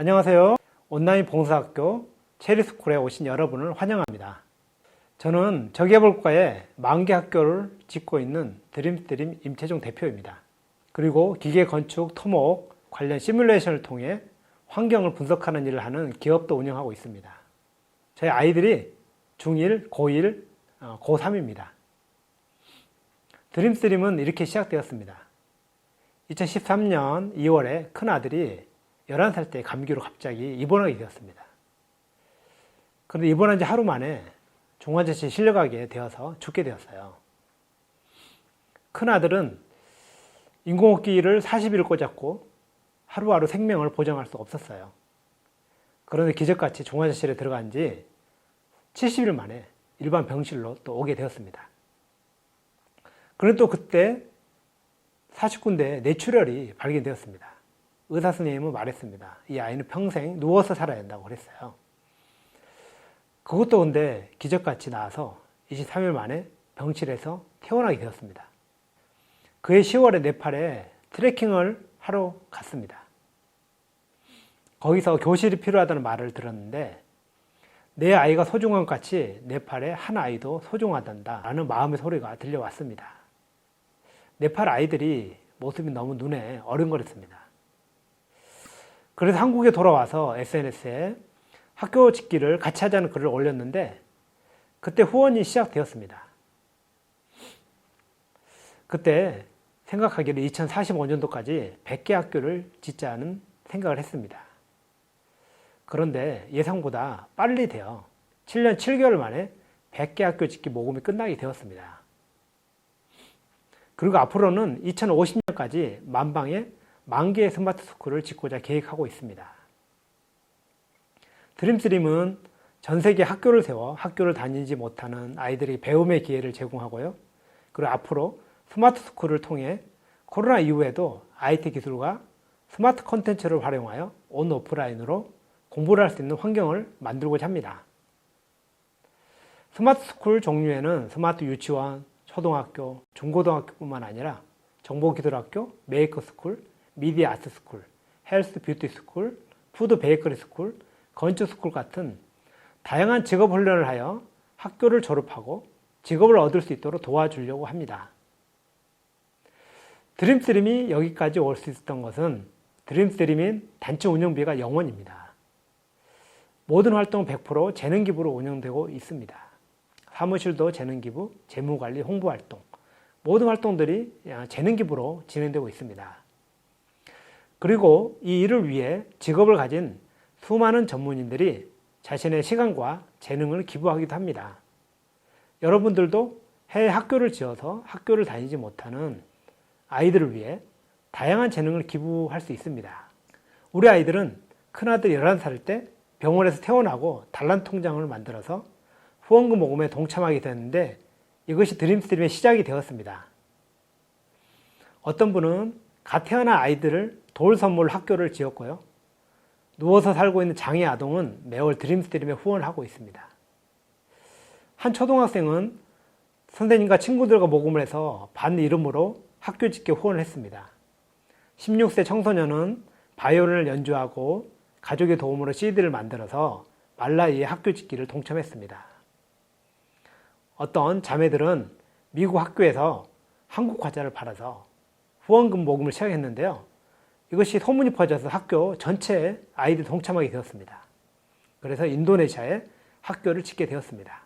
안녕하세요. 온라인 봉사학교 체리스쿨에 오신 여러분을 환영합니다. 저는 저개발국가에 만개 학교를 짓고 있는 드림스트림 임채종 대표입니다. 그리고 기계 건축, 토목 관련 시뮬레이션을 통해 환경을 분석하는 일을 하는 기업도 운영하고 있습니다. 저희 아이들이 중1, 고1, 어, 고3입니다. 드림스트림은 이렇게 시작되었습니다. 2013년 2월에 큰 아들이 11살 때 감기로 갑자기 입원하게 되었습니다. 그런데 입원한 지 하루 만에 종환자실에 실려가게 되어서 죽게 되었어요. 큰 아들은 인공호흡기를 40일 꽂았고 하루하루 생명을 보장할 수 없었어요. 그런데 기적같이 종환자실에 들어간 지 70일 만에 일반 병실로 또 오게 되었습니다. 그런데 또 그때 49군데 뇌출혈이 발견되었습니다. 의사 선생님은 말했습니다. 이 아이는 평생 누워서 살아야 한다고 그랬어요. 그것도 근데 기적같이 나와서 23일 만에 병실에서 퇴원하게 되었습니다. 그해 10월에 네팔에 트레킹을 하러 갔습니다. 거기서 교실이 필요하다는 말을 들었는데 내 아이가 소중한 것 같이 네팔의 한 아이도 소중하단다 라는 마음의 소리가 들려왔습니다. 네팔 아이들이 모습이 너무 눈에 어른거렸습니다. 그래서 한국에 돌아와서 SNS에 학교 짓기를 같이 하자는 글을 올렸는데 그때 후원이 시작되었습니다. 그때 생각하기를 2045년도까지 100개 학교를 짓자는 생각을 했습니다. 그런데 예상보다 빨리 돼요. 7년 7개월 만에 100개 학교 짓기 모금이 끝나게 되었습니다. 그리고 앞으로는 2050년까지 만방에 만 개의 스마트 스쿨을 짓고자 계획하고 있습니다. 드림스림은 전 세계 학교를 세워 학교를 다니지 못하는 아이들에게 배움의 기회를 제공하고요. 그리고 앞으로 스마트 스쿨을 통해 코로나 이후에도 IT 기술과 스마트 콘텐츠를 활용하여 온 오프라인으로 공부를 할 수 있는 환경을 만들고자 합니다. 스마트 스쿨 종류에는 스마트 유치원, 초등학교, 중고등학교뿐만 아니라 정보기술학교, 메이커 스쿨, 미디어 아트 스쿨, 헬스 뷰티 스쿨, 푸드 베이커리 스쿨, 건축 스쿨 같은 다양한 직업 훈련을 하여 학교를 졸업하고 직업을 얻을 수 있도록 도와주려고 합니다. 드림스림이 여기까지 올 수 있었던 것은 드림스림인 단체 운영비가 0원입니다. 모든 활동 100% 재능 기부로 운영되고 있습니다. 사무실도 재능 기부, 재무 관리, 홍보 활동 모든 활동들이 재능 기부로 진행되고 있습니다. 그리고 이 일을 위해 직업을 가진 수많은 전문인들이 자신의 시간과 재능을 기부하기도 합니다. 여러분들도 해외 학교를 지어서 학교를 다니지 못하는 아이들을 위해 다양한 재능을 기부할 수 있습니다. 우리 아이들은 큰아들 11살 때 병원에서 퇴원하고 단란 통장을 만들어서 후원금 모금에 동참하게 됐는데 이것이 드림스트림의 시작이 되었습니다. 어떤 분은 갓 태어난 아이들을 돌 선물 학교를 지었고요. 누워서 살고 있는 장애 아동은 매월 드림스트림에 후원을 하고 있습니다. 한 초등학생은 선생님과 친구들과 모금을 해서 반 이름으로 학교 짓게 후원을 했습니다. 16세 청소년은 바이올린을 연주하고 가족의 도움으로 CD를 만들어서 말라이의 학교 짓기를 동참했습니다. 어떤 자매들은 미국 학교에서 한국 과자를 팔아서 후원금 모금을 시작했는데요. 이것이 소문이 퍼져서 학교 전체에 아이들이 동참하게 되었습니다. 그래서 인도네시아에 학교를 짓게 되었습니다.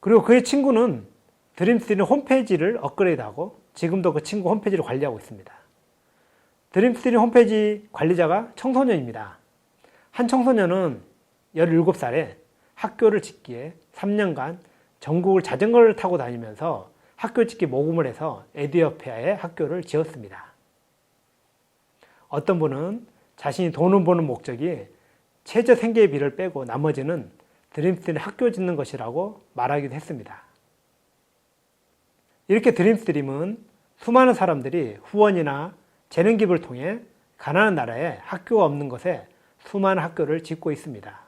그리고 그의 친구는 드림스트림 홈페이지를 업그레이드하고 지금도 그 친구 홈페이지를 관리하고 있습니다. 드림스트림 홈페이지 관리자가 청소년입니다. 한 청소년은 17살에 학교를 짓기에 3년간 전국을 자전거를 타고 다니면서 학교 짓기 모금을 해서 에디오피아에 학교를 지었습니다. 어떤 분은 자신이 돈을 버는 목적이 최저 생계비를 빼고 나머지는 드림스트림 학교 짓는 것이라고 말하기도 했습니다. 이렇게 드림스트림은 수많은 사람들이 후원이나 재능 기부를 통해 가난한 나라에 학교가 없는 곳에 수많은 학교를 짓고 있습니다.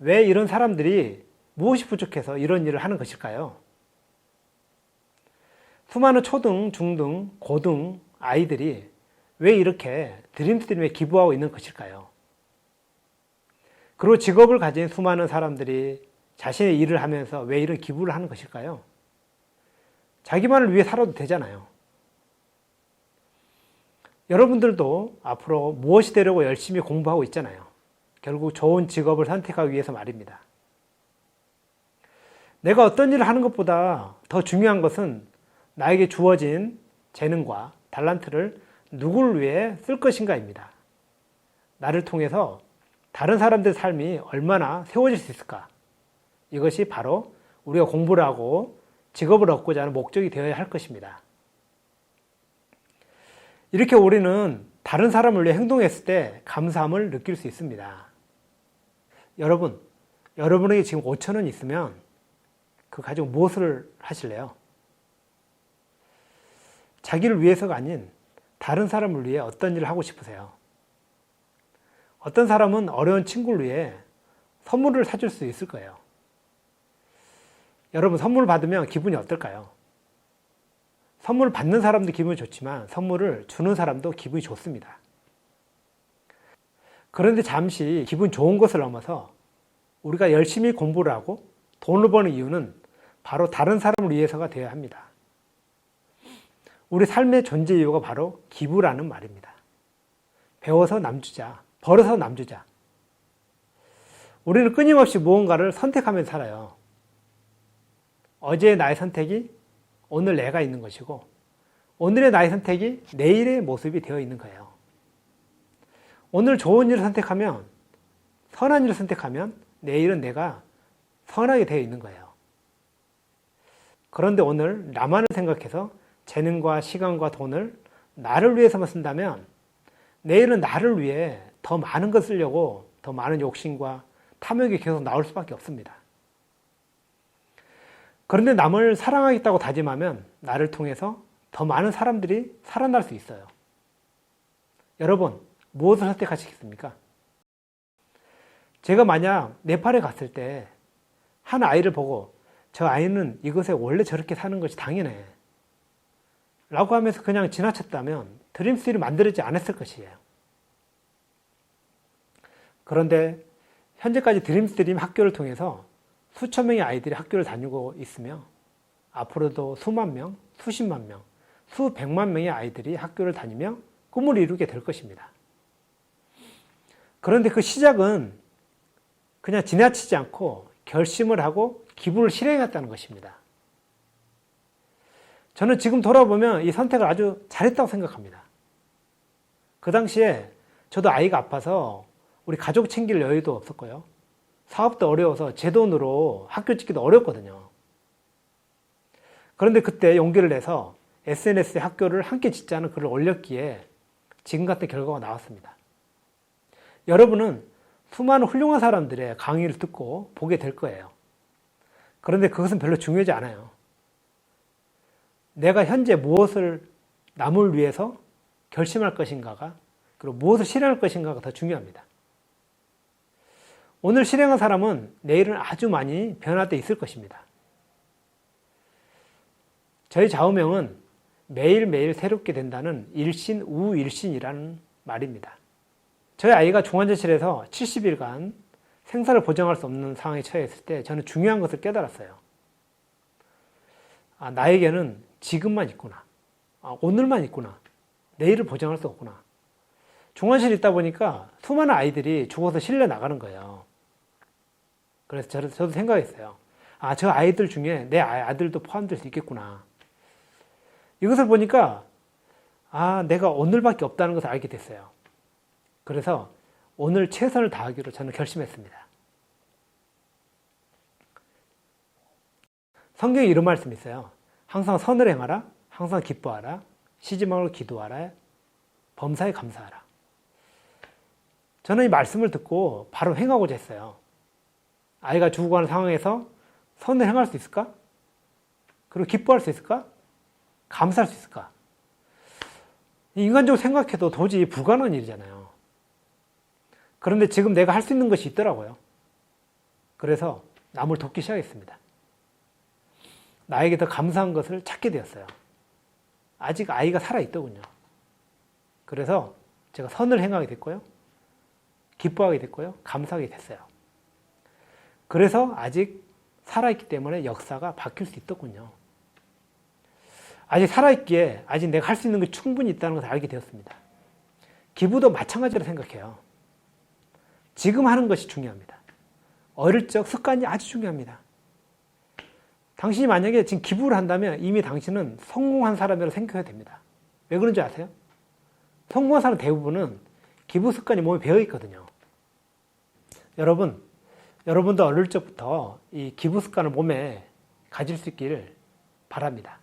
왜 이런 사람들이 무엇이 부족해서 이런 일을 하는 것일까요? 수많은 초등, 중등, 고등 아이들이 왜 이렇게 드림스트림에 기부하고 있는 것일까요? 그리고 직업을 가진 수많은 사람들이 자신의 일을 하면서 왜 이런 기부를 하는 것일까요? 자기만을 위해 살아도 되잖아요. 여러분들도 앞으로 무엇이 되려고 열심히 공부하고 있잖아요. 결국 좋은 직업을 선택하기 위해서 말입니다. 내가 어떤 일을 하는 것보다 더 중요한 것은 나에게 주어진 재능과 달란트를 누구를 위해 쓸 것인가입니다. 나를 통해서 다른 사람들의 삶이 얼마나 세워질 수 있을까? 이것이 바로 우리가 공부를 하고 직업을 얻고자 하는 목적이 되어야 할 것입니다. 이렇게 우리는 다른 사람을 위해 행동했을 때 감사함을 느낄 수 있습니다. 여러분, 여러분에게 지금 5천 원 있으면 그 가지고 무엇을 하실래요? 자기를 위해서가 아닌 다른 사람을 위해 어떤 일을 하고 싶으세요? 어떤 사람은 어려운 친구를 위해 선물을 사줄 수 있을 거예요. 여러분, 선물 받으면 기분이 어떨까요? 선물을 받는 사람도 기분이 좋지만 선물을 주는 사람도 기분이 좋습니다. 그런데 잠시 기분 좋은 것을 넘어서 우리가 열심히 공부를 하고 돈을 버는 이유는 바로 다른 사람을 위해서가 되어야 합니다. 우리 삶의 존재 이유가 바로 기부라는 말입니다. 배워서 남주자, 벌어서 남주자. 우리는 끊임없이 무언가를 선택하면서 살아요. 어제의 나의 선택이 오늘 내가 있는 것이고, 오늘의 나의 선택이 내일의 모습이 되어 있는 거예요. 오늘 좋은 일을 선택하면, 선한 일을 선택하면, 내일은 내가 선하게 되어 있는 거예요. 그런데 오늘 나만을 생각해서 재능과 시간과 돈을 나를 위해서만 쓴다면 내일은 나를 위해 더 많은 것 쓰려고 더 많은 욕심과 탐욕이 계속 나올 수밖에 없습니다. 그런데 남을 사랑하겠다고 다짐하면 나를 통해서 더 많은 사람들이 살아날 수 있어요. 여러분, 무엇을 선택하시겠습니까? 제가 만약 네팔에 갔을 때 한 아이를 보고 저 아이는 이것에 원래 저렇게 사는 것이 당연해. 라고 하면서 그냥 지나쳤다면 드림스를 만들지 않았을 것이에요. 그런데 현재까지 드림스트림 학교를 통해서 수천 명의 아이들이 학교를 다니고 있으며 앞으로도 수만 명, 수십만 명, 수백만 명의 아이들이 학교를 다니며 꿈을 이루게 될 것입니다. 그런데 그 시작은 그냥 지나치지 않고 결심을 하고 기부를 실행했다는 것입니다. 저는 지금 돌아보면 이 선택을 아주 잘했다고 생각합니다. 그 당시에 저도 아이가 아파서 우리 가족 챙길 여유도 없었고요. 사업도 어려워서 제 돈으로 학교 찍기도 어렵거든요. 그런데 그때 용기를 내서 SNS에 학교를 함께 짓자는 글을 올렸기에 지금 같은 결과가 나왔습니다. 여러분은 수많은 훌륭한 사람들의 강의를 듣고 보게 될 거예요. 그런데 그것은 별로 중요하지 않아요. 내가 현재 무엇을 남을 위해서 결심할 것인가가 그리고 무엇을 실행할 것인가가 더 중요합니다. 오늘 실행한 사람은 내일은 아주 많이 변화되어 있을 것입니다. 저희 좌우명은 매일매일 새롭게 된다는 일신 우일신이라는 말입니다. 저희 아이가 중환자실에서 70일간 생사를 보장할 수 없는 상황에 처했을 때 저는 중요한 것을 깨달았어요. 아, 나에게는 지금만 있구나. 아, 오늘만 있구나. 내일을 보장할 수 없구나. 중환실에 있다 보니까 수많은 아이들이 죽어서 실려 나가는 거예요. 그래서 저도, 저도 생각했어요. 아, 저 아이들 중에 내 아들도 포함될 수 있겠구나. 이것을 보니까, 아, 내가 오늘밖에 없다는 것을 알게 됐어요. 그래서 오늘 최선을 다하기로 저는 결심했습니다. 성경에 이런 말씀이 있어요. 항상 선을 행하라, 항상 기뻐하라, 쉬지 말고 기도하라, 범사에 감사하라. 저는 이 말씀을 듣고 바로 행하고자 했어요. 아이가 죽어가는 상황에서 선을 행할 수 있을까? 그리고 기뻐할 수 있을까? 감사할 수 있을까? 인간적으로 생각해도 도저히 불가능한 일이잖아요. 그런데 지금 내가 할 수 있는 것이 있더라고요. 그래서 남을 돕기 시작했습니다. 나에게 더 감사한 것을 찾게 되었어요. 아직 아이가 살아있더군요. 그래서 제가 선을 행하게 됐고요. 기뻐하게 됐고요. 감사하게 됐어요. 그래서 아직 살아있기 때문에 역사가 바뀔 수 있더군요. 아직 살아있기에 아직 내가 할 수 있는 게 충분히 있다는 것을 알게 되었습니다. 기부도 마찬가지로 생각해요. 지금 하는 것이 중요합니다. 어릴 적 습관이 아주 중요합니다. 당신이 만약에 지금 기부를 한다면 이미 당신은 성공한 사람이라고 생각해야 됩니다. 왜 그런지 아세요? 성공한 사람 대부분은 기부 습관이 몸에 배어 있거든요. 여러분, 여러분도 어릴 적부터 이 기부 습관을 몸에 가질 수 있기를 바랍니다.